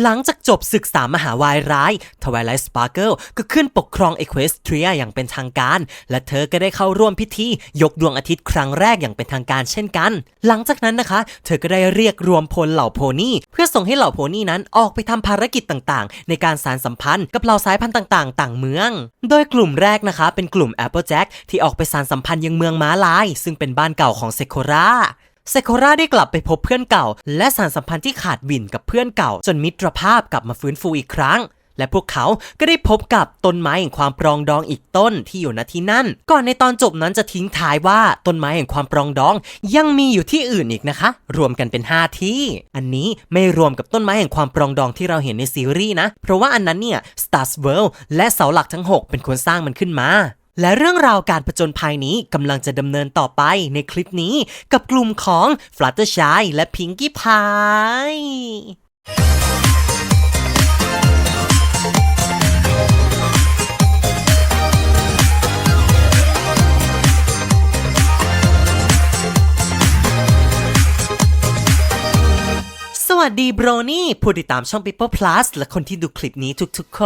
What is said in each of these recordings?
หลังจากจบศึกสามมหาวายร้ายทวายไลท์สปาร์เกิลก็ขึ้นปกครองเอควสเทรียอย่างเป็นทางการ และเธอก็ได้เข้าร่วมพิธียกดวงอาทิตย์ครั้งแรกอย่างเป็นทางการเช่นกัน หลังจากนั้นนะคะ เธอก็ได้เรียกรวมพลเหล่าโพนี่เพื่อส่งให้เหล่าโพนี่นั้นออกไปทำภารกิจต่างๆ ในการสารสัมพันธ์กับเหล่าสายพันธุ์ต่างๆ ต่างเมือง โดยกลุ่มแรกนะคะเป็นกลุ่ม Applejack ที่ออกไปสารสัมพันธ์ยังเมืองม้าลาย ซึ่งเป็นบ้านเก่าของเซโครา เซโคราได้กลับไปพบเพื่อนเก่า และสารสัมพันธ์ที่ขาดวินกับเพื่อนเก่า จนมิตรภาพกลับมาฟื้นฟูอีกครั้ง และพวกเขาก็ได้พบกับต้นไม้แห่งความปรองดองอีกต้นที่อยู่ณที่นั่น ก่อนในตอนจบนั้นจะทิ้งท้ายว่าต้นไม้แห่งความปรองดอง ยังมีอยู่ที่อื่นอีกนะคะ รวมกันเป็น 5 ที่ อันนี้ไม่รวมกับต้นไม้แห่งความปรองดองที่เราเห็นในซีรีส์นะ เพราะว่าอันนั้นเนี่ย Stars World และเสาหลักทั้ง 6 เป็นคนสร้างมันขึ้นมา และเรื่องราวการผจญภัยนี้กำลังจะดำเนินต่อไปในคลิปนี้กับกลุ่มของ Fluttershy และ Pinkie Pie สวัสดีโบรนี่ผู้ติดตามช่อง People Plus และคนที่ดูคลิปนี้ทุกๆค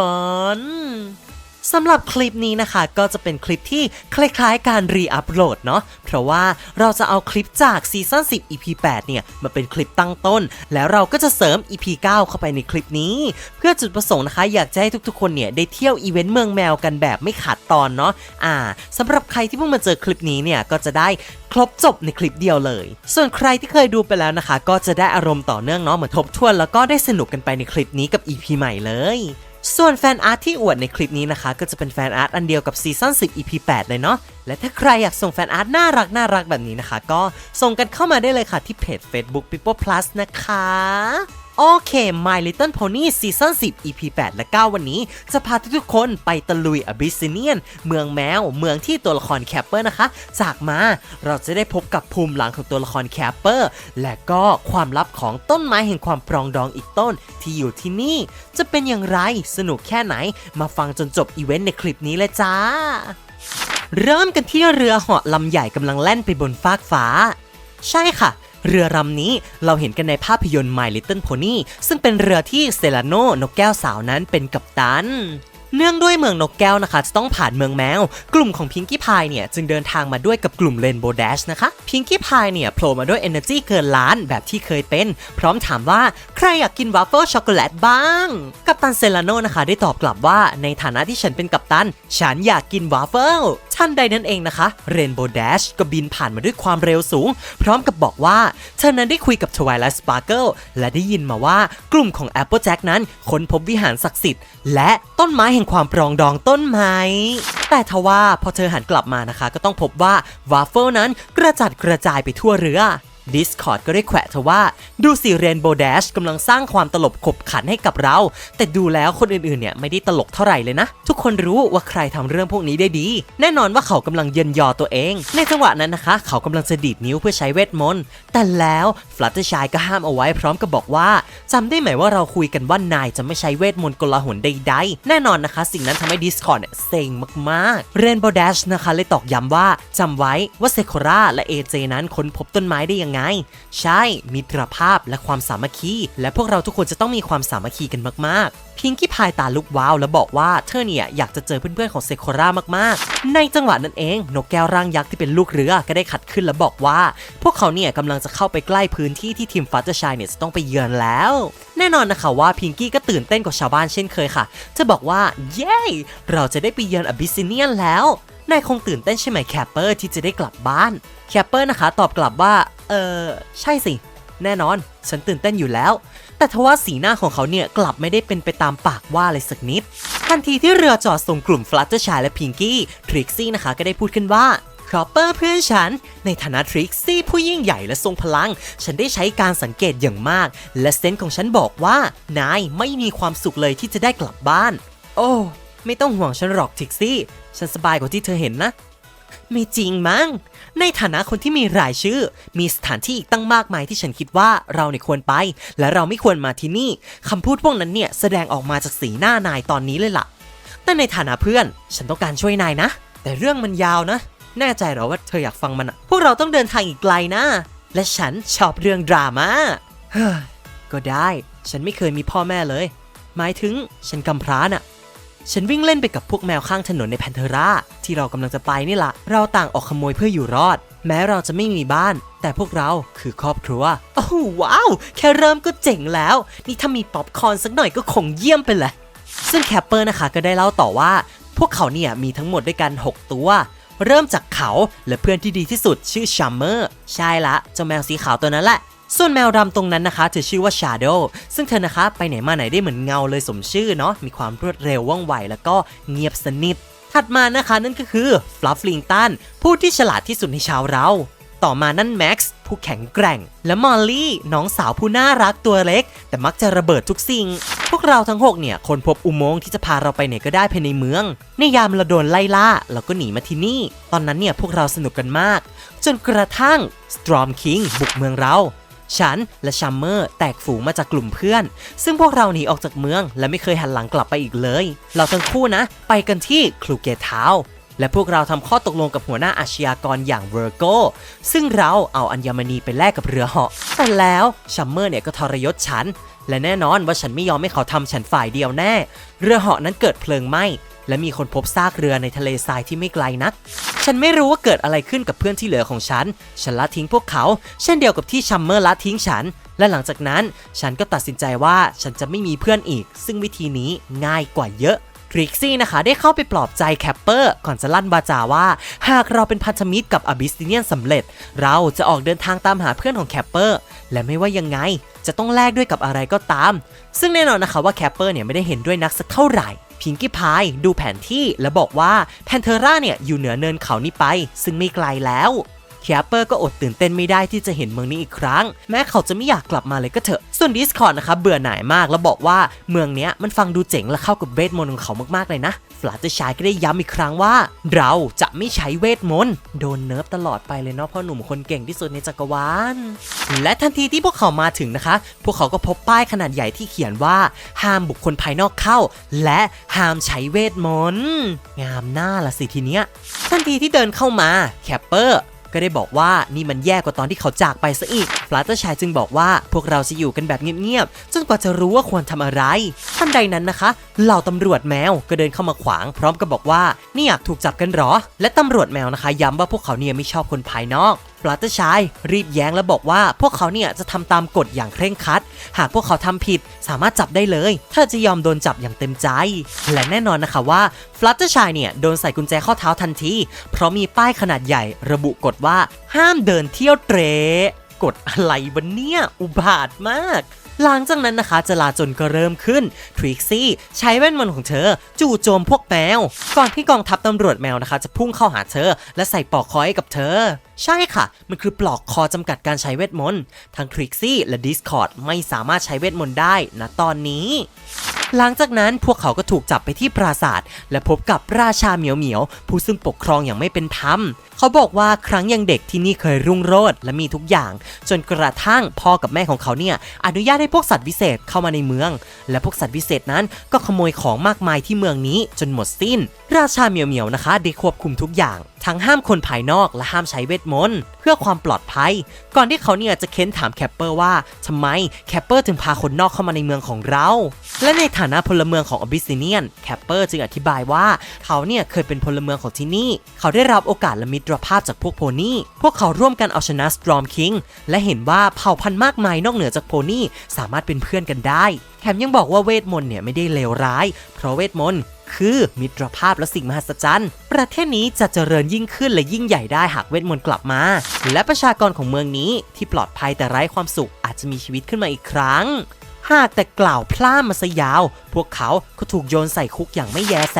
น สำหรับคลิปนี้นะคะก็จะเป็นคลิปที่คล้ายๆการรีอัพโหลดเนาะเพราะว่าเราจะเอาคลิปจากซีซั่น10 EP 8 เนี่ยมาเป็นคลิปตั้งต้น แล้วเราก็จะเสริม EP 9 เข้าไปในคลิปนี้ เพื่อจุดประสงค์นะคะ อยากจะให้ทุกๆ คนเนี่ยได้เที่ยวอีเวนต์เมืองแมวกันแบบไม่ขาดตอนเนาะอ่าสำหรับใครที่เพิ่งมาเจอคลิปนี้เนี่ยก็จะได้ครบจบในคลิปเดียวเลย ส่วนใครที่เคยดูไปแล้วนะคะ ก็จะได้อารมณ์ต่อเนื่องเนาะเหมือนทบทวนแล้วก็ได้สนุกกันไปในคลิปนี้กับ EP ใหม่เลย ส่วนแฟนอาร์ตที่อวดในคลิปนี้นะคะ ก็จะเป็นแฟนอาร์ตอันเดียวกับซีซั่น10 EP 8 เลยเนาะ และถ้าใครอยากส่งแฟนอาร์ตน่ารักน่ารักแบบนี้นะคะ ก็ส่งกันเข้ามาได้เลยค่ะที่เพจ Facebook People Plus นะคะ โอเค My Little Pony ซีซั่น10 EP 8 และ 9 วันนี้ จะพาทุกๆคนไปตะลุยอ b ิ s ิเนียน เมืองแมว เมืองที่ตัวละครแคปเปอร์นะคะ จากมาเราจะได้พบกับภูมิหลังของตัวละครแคปเปอร์ และก็ความลับของต้นไม้แห่งความปรองดองอีกต้นที่อยู่ที่นี่ จะเป็นอย่างไรสนุกแค่ไหน มาฟังจนจบอีเวนต์ในคลิปนี้เลยจ้า เริ่มกันที่เรือเหาะลำใหญ่กำลังแล่นไปบนฟากฟ้า ใช่ค่ะ เรือลำนี้เราเห็นกันในภาพยนตร์ My Little Pony ซึ่งเป็นเรือที่เซลาโนนกแก้วสาวนั้นเป็นกัปตันเนื่องด้วยเมืองนกแก้วนะคะ จะต้องผ่านเมืองแมว กลุ่มของพิงกี้พายเนี่ย จึงเดินทางมาด้วยกับกลุ่ม Rainbow d a s นะคะพิงกี้พายเนี่ยโผล่มาด้วย Energy เกินล้านแบบที่เคยเป็น พร้อมถามว่าใครอยากกินวาฟเฟิลช็อกโกแลตบ้าง กัปตันเซลาโนนะคะ ได้ตอบกลับว่าในฐานะที่ฉันเป็นกัปตัน ฉันอยากกินวาฟเฟิล ท่านใดนั่นเองนะคะ Rainbow Dash ก็บินผ่านมาด้วยความเร็วสูง พร้อมกับบอกว่า เธอนั้นได้คุยกับ Twilight Sparkle และได้ยินมาว่ากลุ่มของ Applejack นั้นค้นพบวิหารศักดิ์สิทธิ์ และต้นไม้แห่งความปรองดองต้นไม้แต่ทว่าพอเธอหันกลับมานะคะ ก็ต้องพบว่าวาฟเฟิลนั้นกระจัดกระจายไปทั่วเรือ Discord ก็ได้แขวะเธอว่า ดูสิเรนโบว์แดชกำลังสร้างความตลบขบขันให้กับเรา แต่ดูแล้วคนอื่นๆเนี่ยไม่ได้ตลกเท่าไหร่เลยนะ ทุกคนรู้ว่าใครทำเรื่องพวกนี้ได้ดี แน่นอนว่าเขากำลังเยินยอตัวเอง ในจังหวะนั้นนะคะ เขากำลังจะดีดนิ้วเพื่อใช้เวทมนต์แต่แล้วฟลัตเตอร์ชายก็ห้ามเอาไว้พร้อมกับบอกว่าจำได้ไหมว่าเราคุยกันว่านายจะไม่ใช้เวทมนต์กลาหนใดๆ แน่นอนนะคะ สิ่งนั้นทำให้ Discord เนี่ยเซ็งมากๆ Rainbow Dash นะคะเลยตอกย้ำว่าจำไว้ว่าเซโคราและ AJ นั้นค้นพบต้นไม้ได้ยังไงใช่ มิตรภาพและความสามัคคี และพวกเราทุกคนจะต้องมีความสามัคคีกันมากๆ พิงกี้พายตาลุกว้าว แล้วบอกว่าเธอเนี่ยอยากจะเจอเพื่อนๆของเซโครามากๆ ในจังหวะนั้นเอง นกแก้วร่างยักษ์ที่เป็นลูกเรือก็ได้ขัดขึ้นแล้วบอกว่า พวกเขาเนี่ยกำลังจะเข้าไปใกล้พื้นที่ที่ทีมฟัตเตอร์ชายเนี่ยจะต้องไปเยือนแล้ว แน่นอนนะคะว่าพิงกี้ก็ตื่นเต้นกว่าชาวบ้านเช่นเคยค่ะจะบอกว่าเย้เราจะได้ไปเยือนอบิสซิเนียนแล้วนายคงตื่นเต้นใช่ไหมแคปเปอร์ที่จะได้กลับบ้าน แคปเปอร์นะคะตอบกลับว่า เออใช่สิ แน่นอน ฉันตื่นเต้นอยู่แล้ว แต่ทว่าสีหน้าของเขาเนี่ยกลับไม่ได้เป็นไปตามปากว่าเลยสักนิด ทันทีที่เรือจอดส่งกลุ่มฟลัตเตอร์ชายและพิงกี้ทริกซี่นะคะก็ได้พูดขึ้นว่าครอปเปอร์เพื่อนฉัน ในฐานะทริกซี่ผู้ยิ่งใหญ่และทรงพลัง ฉันได้ใช้การสังเกตอย่างมาก และเซนส์ของฉันบอกว่า นายไม่มีความสุขเลยที่จะได้กลับบ้าน โอ้ ไม่ต้องห่วงฉันหรอกทริกซี่ ฉันสบายกว่าที่เธอเห็นนะ ไม่จริงมั้ง ในฐานะคนที่มีรายชื่อ มีสถานที่อีกตั้งมากมายที่ฉันคิดว่าเราเนี่ยควรไป และเราไม่ควรมาที่นี่คำพูดพวกนั้นเนี่ยแสดงออกมาจากสีหน้านายตอนนี้เลยล่ะ แต่ในฐานะเพื่อน ฉันต้องการช่วยนายนะ แต่เรื่องมันยาวนะ แน่ใจหรอว่าเธออยากฟังมันพวกเราต้องเดินทางอีกไกลนะ และฉันชอบเรื่องดราม่าก็ได้ ฉันไม่เคยมีพ่อแม่เลย หมายถึงฉันกำพร้าน่ะ ฉันวิ่งเล่นไปกับพวกแมวข้างถนนในแพนเทราที่เรากำลังจะไปนี่ละเราต่างออกขโมยเพื่ออยู่รอด แม้เราจะไม่มีบ้าน แต่พวกเราคือครอบครัวโอ้โหว้าว แค่เริ่มก็เจ๋งแล้ว นี่ถ้ามีป๊อปคอนสักหน่อยก็คงเยี่ยมไปเลยซึ่งแคปเปอร์นะคะก็ได้เล่าต่อว่า พวกเขาเนี่ยมีทั้งหมดด้วยกัน 6 ตัว เริ่มจากเขาและเพื่อนที่ดีที่สุดชื่อชัมเมอร์ใช่ละเจ้าแมวสีขาวตัวนั้นแหละ ส่วนแมวดำตรงนั้นนะคะ เธอชื่อว่า Shadow ซึ่งเธอนะคะไปไหนมาไหนได้เหมือนเงาเลยสมชื่อเนาะมีความรวดเร็วว่องไวแล้วก็เงียบสนิท ถัดมานะคะนั่นก็คือฟลัฟลิงตันผู้ที่ฉลาดที่สุดในชาวเรา ต่อมานั่นแม็กซ์ผู้แข็งแกร่ง และมอลลี่น้องสาวผู้น่ารักตัวเล็ก แต่มักจะระเบิดทุกสิ่ง พวกเราทั้ง 6 เนี่ยคนพบอุโมงค์ที่จะพาเราไปไหนก็ได้ภายในเมือง ในยามเราโดนไล่ล่าเราก็หนีมาที่นี่ ตอนนั้นเนี่ยพวกเราสนุกกันมาก จนกระทั่งสตรอมคิงบุกเมืองเรา ฉันและชัมเมอร์แตกฝูงมาจากกลุ่มเพื่อน ซึ่งพวกเราหนีออกจากเมือง และไม่เคยหันหลังกลับไปอีกเลย เราทั้งคู่นะ ไปกันที่คลูเกตทาวและพวกเราทำข้อตกลงกับหัวหน้าอาชญากรอย่างเวอร์โกซึ่งเราเอาอัญมณีไปแลกกับเรือเหาะแต่แล้วชัมเมอร์เนี่ยก็ทรยศฉัน และแน่นอนว่าฉันไม่ยอมให้เขาทำฉันฝ่ายเดียวแน่ เรือเหาะนั้นเกิดเพลิงไหม้และมีคนพบซากเรือในทะเลทรายที่ไม่ไกลนัก ฉันไม่รู้ว่าเกิดอะไรขึ้นกับเพื่อนที่เหลือของฉัน ฉันละทิ้งพวกเขา เช่นเดียวกับที่ชัมเมอร์ละทิ้งฉัน และหลังจากนั้น ฉันก็ตัดสินใจว่าฉันจะไม่มีเพื่อนอีก ซึ่งวิธีนี้ง่ายกว่าเยอะทริกซี่นะคะได้เข้าไปปลอบใจแคปเปอร์ก่อนจะลั่นบาจาว่า หากเราเป็นพันธมิตรกับอบิสติเนียนสำเร็จ เราจะออกเดินทางตามหาเพื่อนของแคปเปอร์และไม่ว่ายังไงจะต้องแลกด้วยกับอะไรก็ตาม ซึ่งแน่นอนนะคะว่าแคปเปอร์เนี่ยไม่ได้เห็นด้วยนักสักเท่าไหร่ พิงกี้พายดูแผนที่และบอกว่าแพนเทอร่าเนี่ยอยู่เหนือเนินเขานี้ไป ซึ่งไม่ไกลแล้ว แคปเปอร์ก็อดตื่นเต้นไม่ได้ที่จะเห็นเมืองนี้อีกครั้ง แม้เขาจะไม่อยากกลับมาเลยก็เถอะ ส่วน Discord นะคะเบื่อหน่ายมากแล้วบอกว่าเมืองนี้มันฟังดูเจ๋งและเข้ากับเวทมนต์ของเขามากๆเลยนะฟลาเตอร์ชายก็ได้ย้ำอีกครั้งว่า เราจะไม่ใช้เวทมนต์โดนเนิร์ฟตลอดไปเลยเนาะเพ่อหนุ่มคนเก่งที่สุดในจักรวาลและทันทีที่พวกเขามาถึงนะคะ พวกเขาก็พบป้ายขนาดใหญ่ที่เขียนว่าห้ามบุคคลภายนอกเข้า และห้ามใช้เวทมนต์งามหน้าละสิทีเนี้ยทันทีที่เดินเข้ามาแคปเปอร์ ก็ได้บอกว่านี่มันแย่กว่าตอนที่เขาจากไปซะอีกฟลาเตอร์ชายจึงบอกว่าพวกเราจะอยู่กันแบบเงียบๆ จนกว่าจะรู้ว่าควรทำอะไรทันใดนั้นนะคะ เหล่าตำรวจแมวก็เดินเข้ามาขวาง พร้อมกับบอกว่านี่อยากถูกจับกันหรอ และตำรวจแมวนะคะ ย้ำว่าพวกเขาเนี่ยไม่ชอบคนภายนอก ลาเตอร์ชายรีบแย้งและบอกว่าพวกเขาเนี่ยจะทำตามกฎอย่างเคร่งครัด หากพวกเขาทำผิดสามารถจับได้เลยถ้าจะยอมโดนจับอย่างเต็มใจ และแน่นอนนะคะว่าฟลัตเตอร์ชายเนี่ยโดนใส่กุญแจข้อเท้าทันที เพราะมีป้ายขนาดใหญ่ระบุกฎว่าห้ามเดินเที่ยวเตรกฎอะไรวะเนี่ย อุบาทมากหลังจากนั้นนะคะจลาจลก็เริ่มขึ้นทริกซี่ใช้แว่นมนของเธอ จู่โจมพวกแมว ก่อนที่กองทัพตำรวจแมวนะคะ จะพุ่งเข้าหาเธอ และใส่ปอกคอให้กับเธอ ใช่ค่ะ มันคือปลอกคอจำกัดการใช้เวทมนต์ทั้งทริกซี่และดิสคอร์ดไม่สามารถใช้เวทมนต์ได้นะตอนนี้ หลังจากนั้นพวกเขาก็ถูกจับไปที่ปราสาทและพบกับราชาเหมียวเหมียว ผู้ซึ่งปกครองอย่างไม่เป็นธรรม เขาบอกว่าครั้งยังเด็กที่นี่เคยรุ่งโรจน์และมีทุกอย่าง จนกระทั่งพ่อกับแม่ของเขาเนี่ยอนุญาตให้พวกสัตว์วิเศษเข้ามาในเมือง และพวกสัตว์วิเศษนั้นก็ขโมยของมากมายที่เมืองนี้จนหมดสิ้น ราชาเหมียวเหมียวนะคะได้ควบคุมทุกอย่าง ทั้งห้ามคนภายนอกและห้ามใช้เวทมนต์เพื่อความปลอดภัย ก่อนที่เขาเนี่ยจะเค้นถามแคปเปอร์ว่าทำไมแคปเปอร์ถึงพาคนนอกเข้ามาในเมืองของเรา และในฐานะพลเมืองของอบิสซิเนียนแคปเปอร์จึงอธิบายว่าเขาเนี่ยเคยเป็นพลเมืองของที่นี่ เขาได้รับโอกาสและมิตรภาพจากพวกโพนี่พวกเขาร่วมกันเอาชนะสตรอมคิงและเห็นว่าเผ่าพันธุ์มากมายนอกเหนือจากโพนี่สามารถเป็นเพื่อนกันได้ แถมยังบอกว่าเวทมนต์เนี่ยไม่ได้เลวร้าย เพราะเวทมนต์คือมิตรภาพและสิ่งมหัศจรรย์ ประเทศนี้จะเจริญยิ่งขึ้นและยิ่งใหญ่ได้หากเวทมนต์กลับมา และประชากรของเมืองนี้ที่ปลอดภัยแต่ไร้ความสุขอาจจะมีชีวิตขึ้นมาอีกครั้ง หากแต่กล่าวพล่ามมาซะยาว พวกเขาก็ถูกโยนใส่คุกอย่างไม่แยแส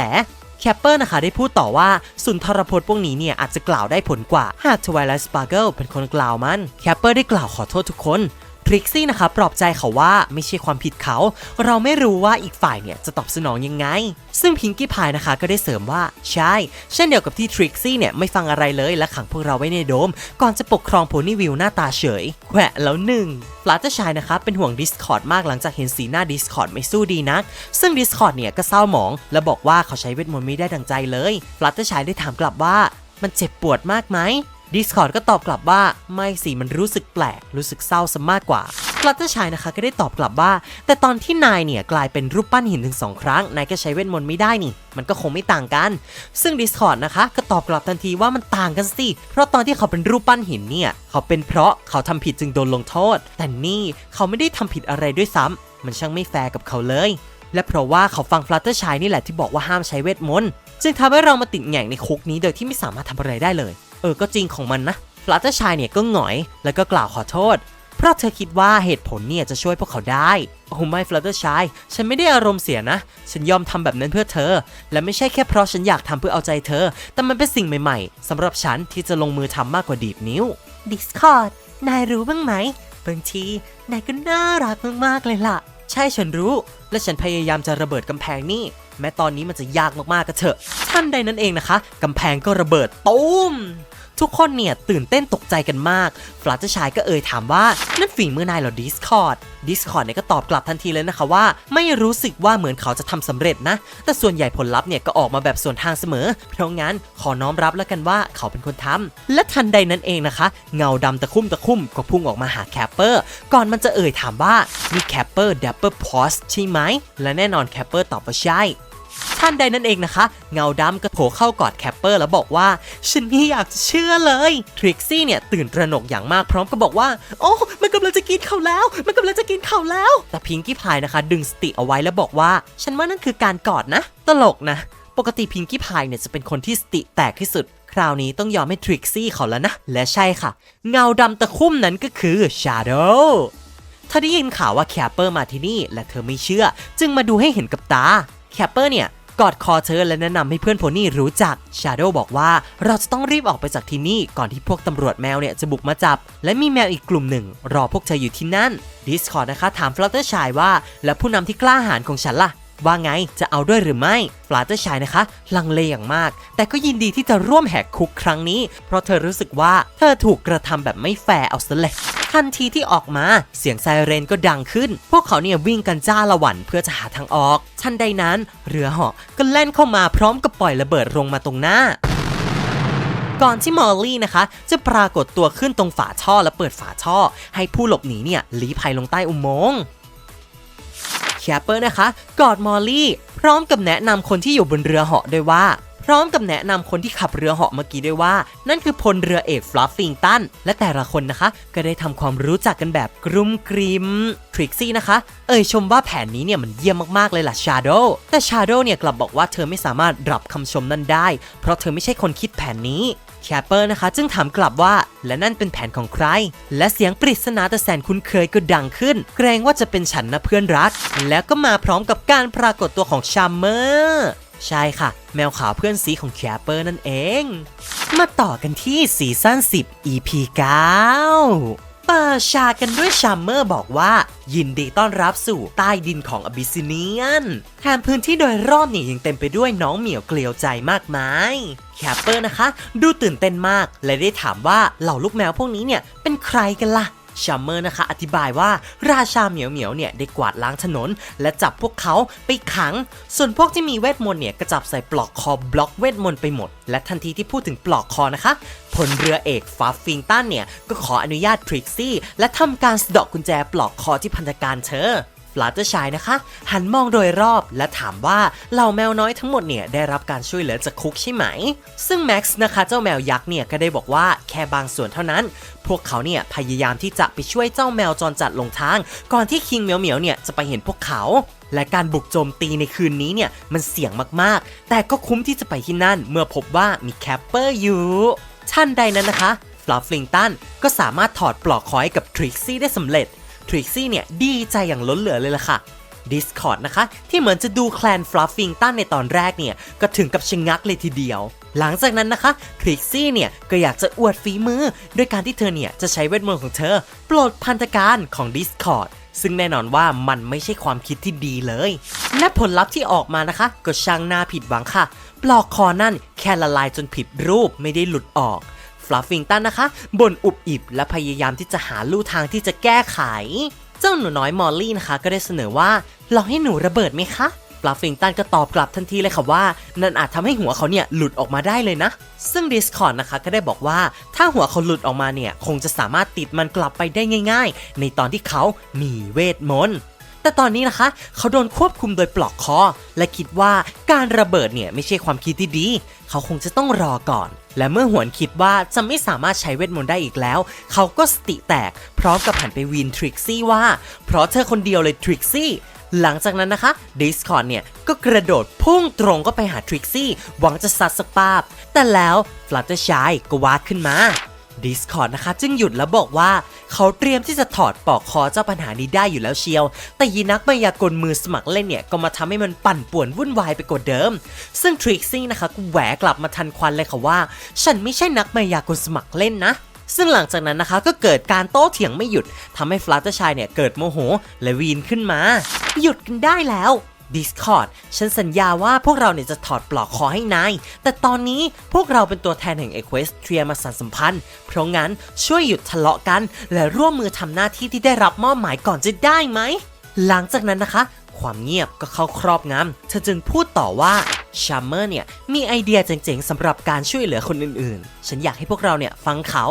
แคปเปอร์นะคะได้พูดต่อว่าสุนทรพจน์พวกนี้เนี่ยอาจจะกล่าวได้ผลกว่า หากทวายไลท์สปาร์เกิลเป็นคนกล่าวมัน แคปเปอร์ได้กล่าวขอโทษทุกคน ทริกซี่นะคะปลอบใจเขาว่าไม่ใช่ความผิดเขา เราไม่รู้ว่าอีกฝ่ายเนี่ยจะตอบสนองยังไง ซึ่งพิงกี้พายนะคะก็ได้เสริมว่าใช่ เช่นเดียวกับที่ทริกซี่เนี่ยไม่ฟังอะไรเลยและขังพวกเราไว้ในโดม ก่อนจะปกครองโพนี่วิลหน้าตาเฉยแขวะแล้วหนึ่งฟลาเตอร์ชายนะคะเป็นห่วง Discord มากหลังจากเห็นสีหน้า Discord ไม่สู้ดีนัก ซึ่ง Discord เนี่ยก็เศร้าหมอง และบอกว่าเขาใช้เวทมนต์ไม่ได้ดังใจเลยฟลาเตอร์ชายได้ถามกลับว่ามันเจ็บปวดมากไหม Discord ก็ตอบกลับว่าไม่สิมันรู้สึกแปลก รู้สึกเศร้าซะมากกว่าฟลัตเตอร์ชายนะคะก็ได้ตอบกลับว่า แต่ตอนที่นายเนี่ยกลายเป็นรูปปั้นหินถึงสองครั้ง นายก็ใช้เวทมนต์ไม่ได้นี่ มันก็คงไม่ต่างกัน ซึ่ง Discord นะคะก็ตอบกลับทันทีว่ามันต่างกันสิ เพราะตอนที่เขาเป็นรูปปั้นหินเนี่ยเขาเป็นเพราะเขาทำผิดจึงโดนลงโทษ แต่นี่เขาไม่ได้ทำผิดอะไรด้วยซ้ำมันช่างไม่แฟร์กับเขาเลยและเพราะว่าเขาฟังฟลัตเตอร์ชายนี่แหละที่บอกว่าห้ามใช้เวทมนต์ จึงทำให้เรามาติดแหง่งในคุกนี้โดยที่ไม่สามารถทำอะไรได้เลย ออก็จริงของมันนะฟลัตเตอร์ชายเนี่ยก็หงอย แล้วก็กล่าวขอโทษ เพราะเธอคิดว่าเหตุผลเนี่ยจะช่วยพวกเขาได้ โอ้ไม่ฟลัตเตอร์ชายฉันไม่ได้อารมณ์เสียนะ ฉันยอมทำแบบนั้นเพื่อเธอ และไม่ใช่แค่เพราะฉันอยากทำเพื่อเอาใจเธอ แต่มันเป็นสิ่งใหม่ๆสำหรับฉันที่จะลงมือทำมากกว่าดีดนิ้ว Discord นายรู้บ้างไหมบางทีนายก็น่ารักมากๆเลยล่ะ ใช่ฉันรู้ และฉันพยายามจะระเบิดกำแพงนี่ แม้ตอนนี้มันจะยากมากๆก็เถอะท่านใดนั้นเองนะคะกำแพงก็ระเบิดตุ้ม ทุกคนเนี่ยตื่นเต้นตกใจกันมากฟลัตเตอร์ชายก็เอ่ยถามว่านั่นฝีมือนายเหรอ Discord Discord เนี่ยก็ตอบกลับทันทีเลยนะคะว่า ไม่รู้สึกว่าเหมือนเขาจะทำสำเร็จนะ แต่ส่วนใหญ่ผลลัพธ์เนี่ยก็ออกมาแบบส่วนทางเสมอ เพราะงั้นขอน้อมรับแล้วกันว่าเขาเป็นคนทำและทันใดนั้นเองนะคะ เงาดำตะคุ่มตะคุ่มก็พุ่งออกมาหาแคปเปอร์ก่อนมันจะเอ่ยถามว่ามีแคปเปอร์ดับเบิลพอสใช่ไหมและแน่นอนแคปเปอร์ตอบว่าใช่ ท่านใดนั่นเองนะคะ เงาดำก็โผล่เข้ากอดแคปเปอร์แล้วบอกว่า ฉันไม่อยากจะเชื่อเลยทริกซี่เนี่ยตื่นตระหนกอย่างมากพร้อมกับอกว่า โอ้มันกำลังจะกินเขาแล้ว มันกำลังจะกินเขาแล้ว แต่พิงกี้พายนะคะ ดึงสติเอาไว้แล้วบอกว่า ฉันว่านั่นคือการกอดนะ ตลกนะ ปกติพิงกี้พายเนี่ยจะเป็นคนที่สติแตกที่สุดคราวนี้ต้องยอมให้ทริกซี่เขาแล้วนะ และใช่ค่ะ เงาดำตะคุ่มนั้นก็คือชาโดว์เธอได้ยินข่าวว่าแคปเปอร์มาที่นี่ และเธอไม่เชื่อ จึงมาดูให้เห็นกับตา แคปเปอร์เนี่ยกอดคอเธอและแนะนำให้เพื่อนโพนี่รู้จัก ชาโดว์บอกว่าเราจะต้องรีบออกไปจากที่นี่ ก่อนที่พวกตำรวจแมวเนี่ยจะบุกมาจับ และมีแมวอีกกลุ่มหนึ่ง รอพวกเธออยู่ที่นั่นดิสคอร์นะคะถามฟลอตเตอร์ชายว่า และผู้นำที่กล้าหาญของฉันล่ะ ว่าไงจะเอาด้วยหรือไม่ฟลาเตอร์ชายนะคะ ลังเลอย่างมาก แต่ก็ยินดีที่จะร่วมแหกคุกครั้งนี้ เพราะเธอรู้สึกว่าเธอถูกกระทำแบบไม่แฟร์เอาซะเลยทันทีที่ออกมาเสียงไซเรนก็ดังขึ้น พวกเขาเนี่ยวิ่งกันจ้าละวันเพื่อจะหาทางออกทันใดนั้นเรือเหาะก็แล่นเข้ามาพร้อมกับปล่อยระเบิดลงมาตรงหน้าก่อนที่มอลลี่นะคะ จะปรากฏตัวขึ้นตรงฝาท่อและเปิดฝาท่อ ให้ผู้หลบหนีเนี่ยลี้ภัยลงใต้อุโมงค์ แคปเปอร์นะคะ กอดมอลลี่ พร้อมกับแนะนำคนที่อยู่บนเรือเหาะด้วยว่า พร้อมกับแนะนำคนที่ขับเรือเหาะเมื่อกี้ด้วยว่า นั่นคือพลเรือเอกฟลัฟฟิงตันและแต่ละคนนะคะ ก็ได้ทำความรู้จักกันแบบกรุ่มกริมทริกซี่นะคะ เอ่ยชมว่าแผนนี้เนี่ยมันเยี่ยมมาก ๆ เลยล่ะชาโดแต่ชาโดเนี่ยกลับบอกว่าเธอไม่สามารถรับคำชมนั้นได้ เพราะเธอไม่ใช่คนคิดแผนนี้ แคปเปอร์นะคะ จึงถามกลับว่า และนั่นเป็นแผนของใคร และเสียงปริศนาแต่แสนคุ้นเคยก็ดังขึ้น เกรงว่าจะเป็นฉันนะเพื่อนรัก แล้วก็มาพร้อมกับการปรากฏตัวของชามเมอร์ใช่ค่ะ แมวขาวเพื่อนสีของแคปเปอร์นั่นเอง มาต่อกันที่ซีซั่น10 EP 9 เปิดฉากกันด้วยชัมเมอร์บอกว่า ยินดีต้อนรับสู่ใต้ดินของอบิสซิเนียนแถมพื้นที่โดยรอบเนี่ยยังเต็มไปด้วยน้องเหมียวเกลียวใจมากมายแคปเปอร์นะคะ ดูตื่นเต้นมาก และได้ถามว่าเหล่าลูกแมวพวกนี้เนี่ยเป็นใครกันล่ะ ชัมเมอร์นะคะ อธิบายว่าราชาเหมียวเหมียวเนี่ยได้กวาดล้างถนน และจับพวกเขาไปขัง ส่วนพวกที่มีเวทมนต์เนี่ยก็จับใส่ปลอกคอบล็อกเวทมนต์ไปหมด และทันทีที่พูดถึงปลอกคอนะคะพลเรือเอกฟาฟิงตันเนี่ยก็ขออนุญาตทริกซี่และทำการสะดอกกุญแจปลอกคอที่พันธการเธอ ฟลาเตอร์ชายนะคะ หันมองโดยรอบและถามว่าเหล่าแมวน้อยทั้งหมดเนี่ยได้รับการช่วยเหลือจากคุกใช่ไหม ซึ่งแม็กซ์นะคะเจ้าแมวยักษ์เนี่ยก็ได้บอกว่าแค่บางส่วนเท่านั้น พวกเขาเนี่ยพยายามที่จะไปช่วยเจ้าแมวจรจัดลงทาง ก่อนที่คิงเหมียวเหมียวเนี่ยจะไปเห็นพวกเขาและการบุกโจมตีในคืนนี้เนี่ยมันเสี่ยงมากๆ แต่ก็คุ้มที่จะไปที่นั่นเมื่อพบว่ามีแคปเปอร์อยู่ ท่านใดนั้นนะคะฟลัฟฟิงตันก็สามารถถอดปลอกคอให้กับทริกซี่ได้สำเร็จ ทริกซี่เนี่ยดีใจอย่างล้นเหลือเลยล่ะค่ะ Discord นะคะ ที่เหมือนจะดูแคลนฟลัฟฟิงตันในตอนแรกเนี่ย ก็ถึงกับชะงักเลยทีเดียว หลังจากนั้นนะคะทริกซี่เนี่ย ก็อยากจะอวดฝีมือ ด้วยการที่เธอเนี่ย จะใช้เวทมนต์ของเธอ ปลดพันธการของ Discord ซึ่งแน่นอนว่ามันไม่ใช่ความคิดที่ดีเลย และผลลัพธ์ที่ออกมานะคะ ก็ช่างน่าผิดหวังค่ะ ปลอกคอนั่นแค่ละลายจนผิดรูปไม่ได้หลุดออก ฟลัฟฟิงตันนะคะบ่นอุบอิบและพยายามที่จะหาลู่ทางที่จะแก้ไข เจ้าหนูน้อยมอลลี่นะคะ ก็ได้เสนอว่าลองให้หนูระเบิดไหมคะฟลาฟิงตันก็ตอบกลับทันทีเลยค่ะว่า นั่นอาจทำให้หัวเขาเนี่ยหลุดออกมาได้เลยนะ ซึ่ง Discord นะคะก็ได้บอกว่าถ้าหัวเขาหลุดออกมาเนี่ยคงจะสามารถติดมันกลับไปได้ง่าย ๆ ในตอนที่เขามีเวทมนต์ แต่ตอนนี้นะคะ เขาโดนควบคุมโดยปลอกคอ และคิดว่าการระเบิดเนี่ยไม่ใช่ความคิดที่ดี เขาคงจะต้องรอก่อน และเมื่อหวนคิดว่าจะไม่สามารถใช้เวทมนต์ได้อีกแล้ว เขาก็สติแตก พร้อมกับหันไปวีนทริกซี่ว่า เพราะเธอคนเดียวเลยทริกซี่หลังจากนั้นนะคะ Discord เนี่ย ก็กระโดดพุ่งตรงก็ไปหาทริกซี่ หวังจะซัดสปาบ แต่แล้ว Fluttershy ก็วาดขึ้นมา Discord นะคะ จึงหยุดแล้วบอกว่าเขาเตรียมที่จะถอดปลอกคอเจ้าปัญหานี้ได้อยู่แล้วเชียว แต่ยีนักมายากลมือสมัครเล่นเนี่ย ก็มาทำให้มันปั่นป่วนวุ่นวายไปกว่าเดิม ซึ่งทริกซี่นะคะก็แหวกลับมาทันควันเลยค่ะว่า ฉันไม่ใช่นักมายากลสมัครเล่นนะซึ่งหลังจากนั้นนะคะก็เกิดการโต้เถียงไม่หยุดทำให้ฟลัตเตอร์ชายเนี่ยเกิดโมโห และวีนขึ้นมา หยุดกันได้แล้ว Discord ฉันสัญญาว่าพวกเราเนี่ยจะถอดปลอกคอให้นาย แต่ตอนนี้พวกเราเป็นตัวแทนแห่ง Equestria มาสานสัมพันธ์ เพราะงั้นช่วยหยุดทะเลาะกัน และร่วมมือทำหน้าที่ที่ได้รับมอบหมายก่อนจะได้ไหม หลังจากนั้นนะคะ ความเงียบก็เข้าครอบงำ เธอจึงพูดต่อว่าชัมเมอร์เนี่ยมีไอเดียเจ๋งๆสำหรับการช่วยเหลือคนอื่นๆ ฉันอยากให้พวกเราเนี่ยฟังเขา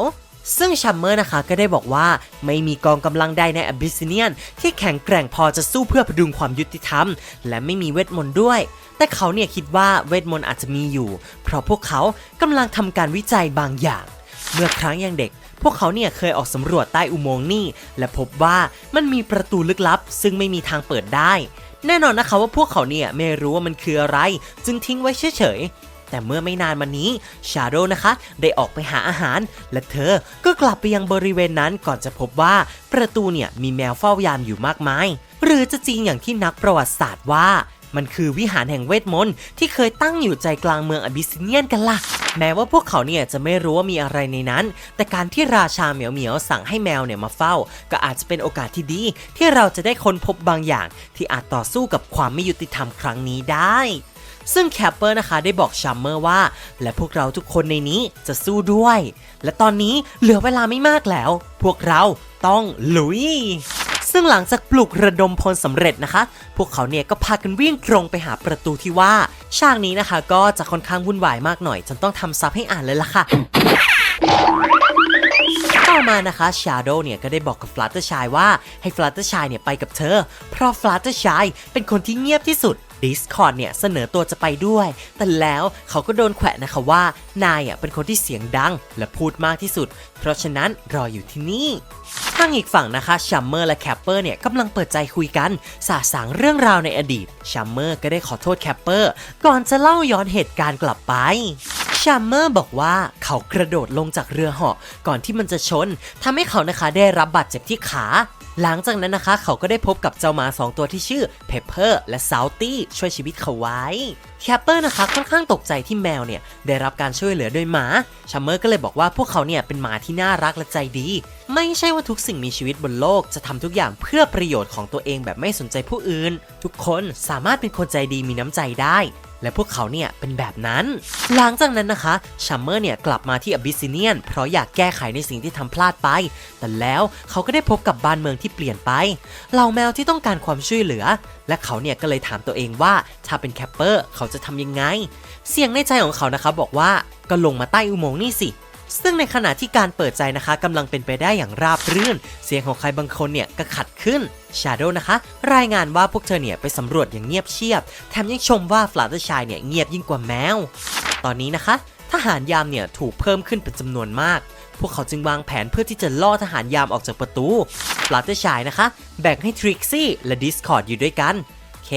ซึ่งชัมเมอร์นะคะก็ได้บอกว่าไม่มีกองกำลังใดในอ b บิสเนียน ที่แข็งแกร่งพอจะสู้เพื่อพดุงความยุติธรรม และไม่มีเวทมนต์ด้วย แต่เขาเนี่ยคิดว่าเวทมนต์อาจจะมีอยู่ เพราะพวกเขากำลังทำการวิจัยบางอย่าง เมื่อครั้งยังเด็ก พวกเขาเนี่ยเคยออกสำรวจใต้อุโมงค์นี่ และพบว่ามันมีประตูลึกลับ ซึ่งไม่มีทางเปิดได้ แน่นอนนะคะว่าพวกเขาเนี่ยไม่รู้ว่ามันคืออะไร จึงทิ้งไว้เฉยๆ แต่เมื่อไม่นานมานี้ชาโดนะคะ ได้ออกไปหาอาหาร และเธอก็กลับไปยังบริเวณนั้นก่อนจะพบว่าประตูเนี่ยมีแมวเฝ้ายามอยู่มากมาย หรือจะจริงอย่างที่นักประวัติศาสตร์ว่ามันคือวิหารแห่งเวทมนต์ที่เคยตั้งอยู่ใจกลางเมืองอบิสซิเนียนกันล่ะ แม้ว่าพวกเขาเนี่ยจะไม่รู้ว่ามีอะไรในนั้น แต่การที่ราชาเหมียวเหมียวสั่งให้แมวเนี่ยมาเฝ้า ก็อาจจะเป็นโอกาสที่ดี ที่เราจะได้ค้นพบบางอย่างที่อาจต่อสู้กับความไม่ยุติธรรมครั้งนี้ได้ ซึ่งแคปเปอร์นะคะได้บอกชัมเมอร์ว่า และพวกเราทุกคนในนี้จะสู้ด้วย และตอนนี้เหลือเวลาไม่มากแล้ว พวกเราต้องลุย ซึ่งหลังจากปลุกระดมพลสำเร็จนะคะ พวกเขาเนี่ยก็พากันวิ่งตรงไปหาประตูที่ว่า ฉากนี้นะคะก็จะค่อนข้างวุ่นวายมากหน่อยจนต้องทำซับให้อ่านเลยล่ะค่ะต่อมานะคะชาโดเนี่ยก็ได้บอกกับฟลัตเตอร์ชายว่าให้ฟลัตเตอร์ชายเนี่ยไปกับเธอ เพราะฟลัตเตอร์ชายเป็นคนที่เงียบที่สุด Discord เนี่ยเสนอตัวจะไปด้วย แต่แล้วเขาก็โดนแขวะนะคะว่านายอะเป็นคนที่เสียงดังและพูดมากที่สุด เพราะฉะนั้นรออยู่ที่นี่ทางอีกฝั่งนะคะชัมเมอร์และแคปเปอร์เนี่ยกำลังเปิดใจคุยกัน สาสางเรื่องราวในอดีตชัมเมอร์ก็ได้ขอโทษแคปเปอร์ก่อนจะเล่าย้อนเหตุการณ์กลับไปชัมเมอร์บอกว่าเขากระโดดลงจากเรือเหาะก่อนที่มันจะชนทำให้เขานะคะได้รับบาดเจ็บที่ขา หลังจากนั้นนะคะ เขาก็ได้พบกับเจ้าหมาสองตัวที่ชื่อเพปเปอร์และซาวตี้ช่วยชีวิตเขาไว้แคปเปอร์นะคะค่อนข้างตกใจที่แมวเนี่ยได้รับการช่วยเหลือโดยหมาชัมเมอร์ก็เลยบอกว่าพวกเขาเนี่ยเป็นหมาที่น่ารักและใจดี ไม่ใช่ว่าทุกสิ่งมีชีวิตบนโลกจะทำทุกอย่างเพื่อประโยชน์ของตัวเองแบบไม่สนใจผู้อื่น ทุกคนสามารถเป็นคนใจดีมีน้ำใจได้ และพวกเขาเนี่ยเป็นแบบนั้น หลังจากนั้นนะคะชัมเมอร์เนี่ยกลับมาที่อบิสซิเนียน เพราะอยากแก้ไขในสิ่งที่ทำพลาดไป แต่แล้วเขาก็ได้พบกับบ้านเมืองที่เปลี่ยนไปเหล่าแมวที่ต้องการความช่วยเหลือ และเขาเนี่ยก็เลยถามตัวเองว่าถ้าเป็นแคปเปอร์เขาจะทำยังไง เสียงในใจของเขานะคะบอกว่าก็ลงมาใต้อุโมงค์นี่สิ ซึ่งในขณะที่การเปิดใจนะคะกำลังเป็นไปได้อย่างราบรื่น เสียงของใครบางคนเนี่ยก็ขัดขึ้นชาโดนะคะ รายงานว่าพวกเธอเนี่ยไปสำรวจอย่างเงียบเชียบ แถมยังชมว่าฟลาเตอร์ชายเนี่ยเงียบยิ่งกว่าแมว ตอนนี้นะคะ ทหารยามเนี่ยถูกเพิ่มขึ้นเป็นจำนวนมาก พวกเขาจึงวางแผนเพื่อที่จะล่อทหารยามออกจากประตูฟลาเตอร์ชายนะคะ แบ่งให้ทริกซี่และดิสคอร์ดอยู่ด้วยกัน เค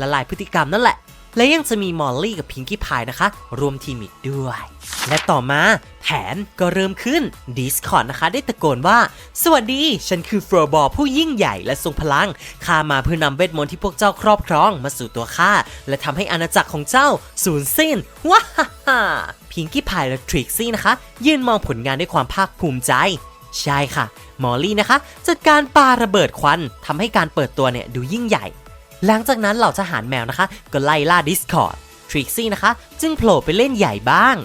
ละลายพฤติกรรมนั่นแหละ และยังจะมีมอลลี่กับพิงกี้พายนะคะ รวมทีมอีกด้วย และต่อมาแผนก็เริ่มขึ้น Discord นะคะ ได้ตะโกนว่า สวัสดี ฉันคือฟรบอผู้ยิ่งใหญ่และทรงพลัง ข้ามาเพื่อนำเวทมนต์ที่พวกเจ้าครอบครองมาสู่ตัวข้า และทำให้อาณาจักรของเจ้าสูญสิ้น ว้าฮ่าฮ่าพิงกี้พายและทริกซี่นะคะ ยืนมองผลงานด้วยความภาคภูมิใจ ใช่ค่ะ มอลลี่นะคะ จัดการปาระเบิดควันทำให้การเปิดตัวเนี่ยดูยิ่งใหญ่ หลังจากนั้นเหล่าทหารแมวนะคะ ก็ไล่ล่า Discord ทริกซี่นะคะ จึงโผล่ไปเล่นใหญ่บ้าง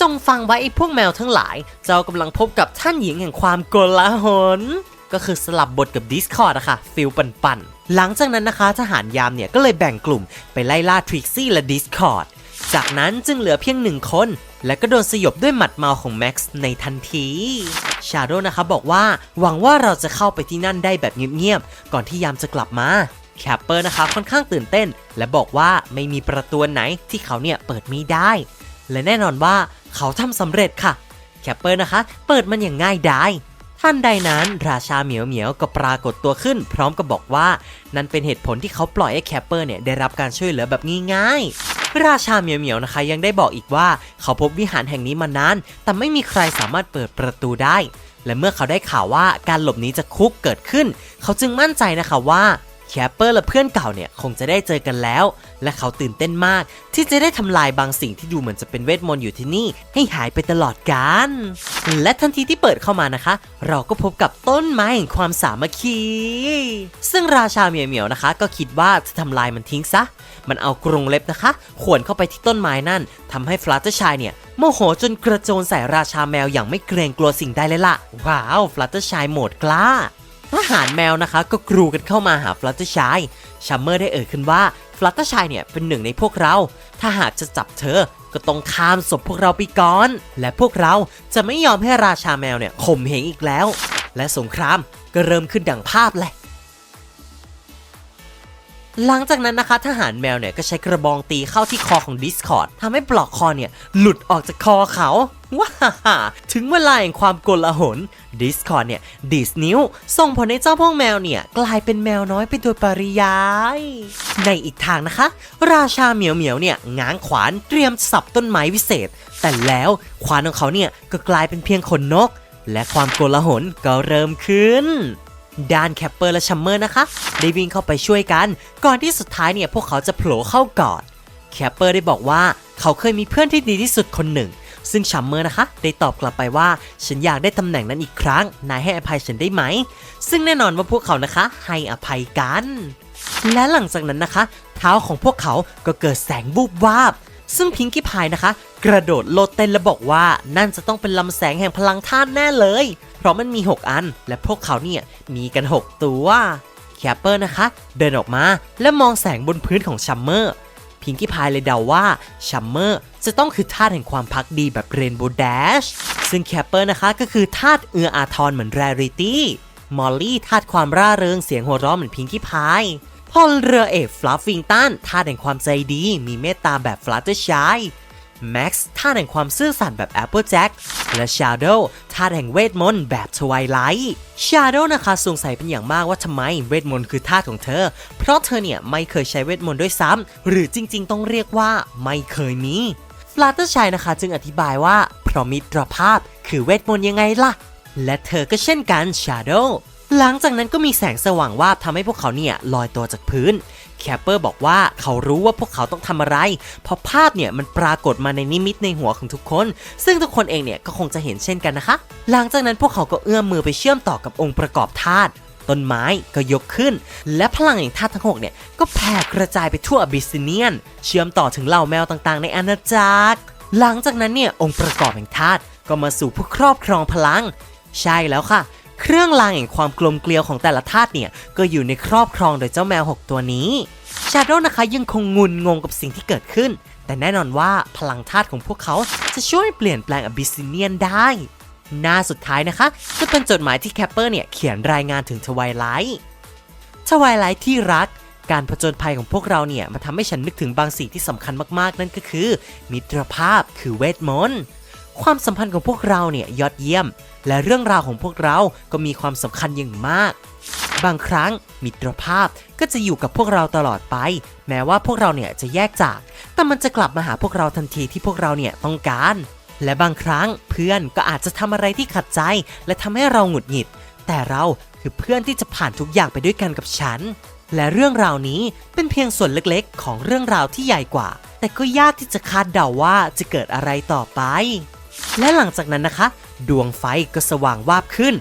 จงฟังไว้ไอ้พวกแมวทั้งหลาย เจ้ากำลังพบกับท่านหญิงแห่งความโกลาหลก็คือสลับบทกับ Discord อะคะฟิลปั่นๆ หลังจากนั้นนะคะทหารยามเนี่ย ก็เลยแบ่งกลุ่มไปไล่ล่าทริกซี่และ Discord จากนั้นจึงเหลือเพียงหนึ่งคน และก็โดนสยบด้วยหมัดเมาของแม็กซ์ในทันทีชาโดนะคะบอกว่าหวังว่าเราจะเข้าไปที่นั่นได้แบบเงียบๆ ก่อนที่ยามจะกลับมา แคปเปอร์นะคะค่อนข้างตื่นเต้น และบอกว่าไม่มีประตูไหนที่เขาเนี่ยเปิดไม่ได้ และแน่นอนว่าเขาทำสำเร็จค่ะแคปเปอร์นะคะ เปิดมันอย่างง่ายดายท่านใดนั้นราชาเหมียวเหมียวก็ปรากฏตัวขึ้น พร้อมกับบอกว่า นั่นเป็นเหตุผลที่เขาปล่อยให้แคปเปอร์เนี่ยได้รับการช่วยเหลือแบบง่ายๆราชาเหมียวเหมียวนะคะยังได้บอกอีกว่า เขาพบวิหารแห่งนี้มานาน แต่ไม่มีใครสามารถเปิดประตูได้ และเมื่อเขาได้ข่าวว่าการหลบหนีจากคุกเกิดขึ้น เขาจึงมั่นใจนะคะว่า แคปเปอร์และเพื่อนเก่าเนี่ยคงจะได้เจอกันแล้ว และเขาตื่นเต้นมาก ที่จะได้ทำลายบางสิ่งที่ดูเหมือนจะเป็นเวทมนต์อยู่ที่นี่ ให้หายไปตลอดกาลและทันทีที่เปิดเข้ามานะคะ เราก็พบกับต้นไม้แห่งความสามัคคี ซึ่งราชาเหมียวเหมียวนะคะ ก็คิดว่าจะทำลายมันทิ้งซะ มันเอากรงเล็บนะคะข่วนเข้าไปที่ต้นไม้นั่นทำให้ฟลาตเตอร์ชายเนี่ยโมโหจนกระโจนใส่ราชาแมวอย่างไม่เกรงกลัวสิ่งใดเลยล่ะว้าวฟลาตเตอร์ชายโหมดกล้า ทหารแมวนะคะก็กรูกันเข้ามาหาฟลัตเตอร์ชายชัมเมอร์ได้เอ่ยขึ้นว่าฟลัตเตอร์ชายเนี่ยเป็นหนึ่งในพวกเรา ถ้าหากจะจับเธอก็ต้องข้ามศพพวกเราไปก่อน และพวกเราจะไม่ยอมให้ราชาแมวเนี่ยข่มเหงอีกแล้ว และสงครามก็เริ่มขึ้นดังภาพเลย หลังจากนั้นนะคะทหารแมวเนี่ยก็ใช้กระบองตีเข้าที่คอของ Discord ทำให้ปลอกคอเนี่ยหลุดออกจากคอเขาว้าฮ่าถึงเวลาแห่งความโกลาหล Discord เนี่ยดีสนิ้ว ส่งผลให้เจ้าพวกแมวเนี่ย กลายเป็นแมวน้อยไปโดยปริยาย ในอีกทางนะคะ ราชาเหมียวเหมียวเนี่ยง้างขวานเตรียมสับต้นไม้วิเศษ แต่แล้วขวานของเขาเนี่ยก็กลายเป็นเพียงขนนก และความโกลาหลก็เริ่มขึ้น ด้านแคปเปอร์และชัมเมอร์นะคะได้วิ่งเข้าไปช่วยกัน ก่อนที่สุดท้ายเนี่ยพวกเขาจะโผล่เข้ากอดแคปเปอร์ได้บอกว่าเขาเคยมีเพื่อนที่ดีที่สุดคนหนึ่ง ซึ่งชัมเมอร์นะคะ ได้ตอบกลับไปว่า ฉันอยากได้ตำแหน่งนั้นอีกครั้ง นายให้อภัยฉันได้ไหม ซึ่งแน่นอนว่าพวกเขานะคะ ให้อภัยกัน และหลังจากนั้นนะคะ เท้าของพวกเขาก็เกิดแสงวูบวาบ ซึ่งพิงกี้พายนะคะ กระโดดโลดเต้นและบอกว่า นั่นจะต้องเป็นลำแสงแห่งพลังธาตุแน่เลย เพราะมันมี 6 อัน และพวกเขาเนี่ยมีกัน 6 ตัวแคปเปอร์นะคะ เดินออกมาและมองแสงบนพื้นของชัมเมอร์พิงกี้พายเลยเดาว่าชัมเมอร์จะต้องคือธาตุแห่งความพักดีแบบเรนโบว์แดชซึ่งแคปเปอร์นะคะก็คือธาตุเอืออาทรเหมือนแรริตี้มอลลี่ธาตุความร่าเริงเสียงหัวเราะเหมือนพิงกี้พาย พอลเรือเอกฟลัฟฟิงตันธาแห่งความใจดี มีเมตตาแบบฟลัตเตอร์ชายแม็กซ์ธาแห่งความซื่อสัตย์แบบแอปเปิลแจ็คและชาโดว์ธาแห่งเวทมนต์แบบทวายไลท์ชาโดว์นะคะสงสัยเป็นอย่างมากว่าทำไมเวทมนต์คือธาของเธอ เพราะเธอเนี่ยไม่เคยใช้เวทมนต์ด้วยซ้ำหรือจริงๆ ต้องเรียกว่าไม่เคยมีฟลาตเตอร์ชัยนะคะจึงอธิบายว่าเพราะมิตรภาพคือเวทมนต์ยังไงล่ะ และเธอก็เช่นกันชาโดว์ หลังจากนั้นก็มีแสงสว่างวาบทำให้พวกเขาเนี่ยลอยตัวจากพื้น แคปเปอร์บอกว่าเขารู้ว่าพวกเขาต้องทำอะไร เพราะภาพเนี่ยมันปรากฏมาในนิมิตในหัวของทุกคน ซึ่งทุกคนเองเนี่ยก็คงจะเห็นเช่นกันนะคะ หลังจากนั้นพวกเขาก็เอื้อมมือไปเชื่อมต่อกับองค์ประกอบธาตุต้นไม้ก็ยกขึ้น และพลังแห่งธาตุทั้งหกเนี่ยก็แผ่กระจายไปทั่วอบิสซิเนียน เชื่อมต่อถึงเหล่าแมวต่างๆ ในอาณาจักร หลังจากนั้นเนี่ยองค์ประกอบแห่งธาตุก็มาสู่ผู้ครอบครองพลัง ใช่แล้วค่ะ เครื่องรางแห่งความกลมเกลียวของแต่ละธาตุเนี่ย ก็อยู่ในครอบครองโดยเจ้าแมว 6 ตัวนี้ชาโดนะคะยังคงงุนงงกับสิ่งที่เกิดขึ้น แต่แน่นอนว่าพลังธาตุของพวกเขาจะช่วยเปลี่ยนแปลงอบิสซิเนียนได้ หน้าสุดท้ายนะคะจะเป็นจดหมายที่แคปเปอร์เนี่ยเขียนรายงานถึงทวายไลท์ทวายไลท์ที่รัก การผจญภัยของพวกเราเนี่ยมันทำให้ฉันนึกถึงบางสิ่งที่สำคัญมากๆ นั่นก็คือ มิตรภาพคือเวทมนต์ ความสัมพันธ์ของพวกเราเนี่ยยอดเยี่ยม และเรื่องราวของพวกเราก็มีความสำคัญอย่างมาก บางครั้งมิตรภาพก็จะอยู่กับพวกเราตลอดไป แม้ว่าพวกเราเนี่ยจะแยกจาก แต่มันจะกลับมาหาพวกเราทันทีที่พวกเราเนี่ยต้องการ และบางครั้งเพื่อนก็อาจจะทำอะไรที่ขัดใจ และทำให้เราหงุดหงิด แต่เราคือเพื่อนที่จะผ่านทุกอย่างไปด้วยกันกับฉัน และเรื่องราวนี้เป็นเพียงส่วนเล็กๆ ของเรื่องราวที่ใหญ่กว่า แต่ก็ยากที่จะคาดเดาว่าจะเกิดอะไรต่อไป และหลังจากนั้นนะคะ ดวงไฟก็สว่างวาบขึ้น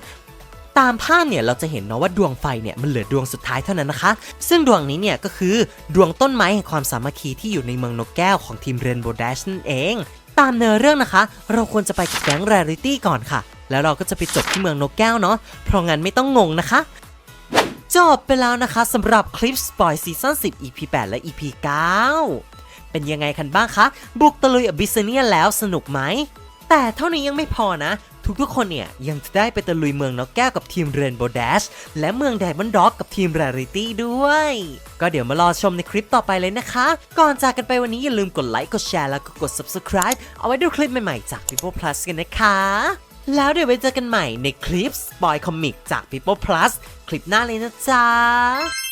ตามภาพเนี่ยเราจะเห็นเนาะว่าดวงไฟเนี่ยมันเหลือดวงสุดท้ายเท่านั้นนะคะ ซึ่งดวงนี้เนี่ยก็คือดวงต้นไม้แห่งความสามัคคีที่อยู่ในเมืองนกแก้วของทีมเรนโบว์แดชนั่นเอง ตามเนื้อเรื่องนะคะ เราควรจะไปกับแก๊งแรริตี้ก่อนค่ะ แล้วเราก็จะไปจบที่เมืองนกแก้วเนาะเพราะงั้นไม่ต้องงงนะคะจบไปแล้วนะคะสำหรับคลิปสปอยซีซั่น10 EP 8 และ EP 9 เป็นยังไงกันบ้างคะ บุกตะลุยอบิสเนียแล้วสนุกไหม แต่เท่านี้ยังไม่พอนะ ทุกๆคนเนี่ยยังจะได้ไปตะลุยเมืองนกแก้วกับทีมเรนโบว์ a ดชและเมืองไดมอนด์ด็อกกับทีม r ร r i t y ด้วย ก็เดี๋ยวมารอชมในคลิปต่อไปเลยนะคะ ก่อนจากกันไปวันนี้อย่าลืมกดไลค์กดแชร์แล้วก็กด subscribe เอาไว้ดูคลิปใหม่ๆจาก People Plus กันนะคะแล้วเดี๋ยวไว้เจอกันใหม่ในคลิป Spoil Comic จาก People Plus คลิปหน้าเลยนะจ๊ะ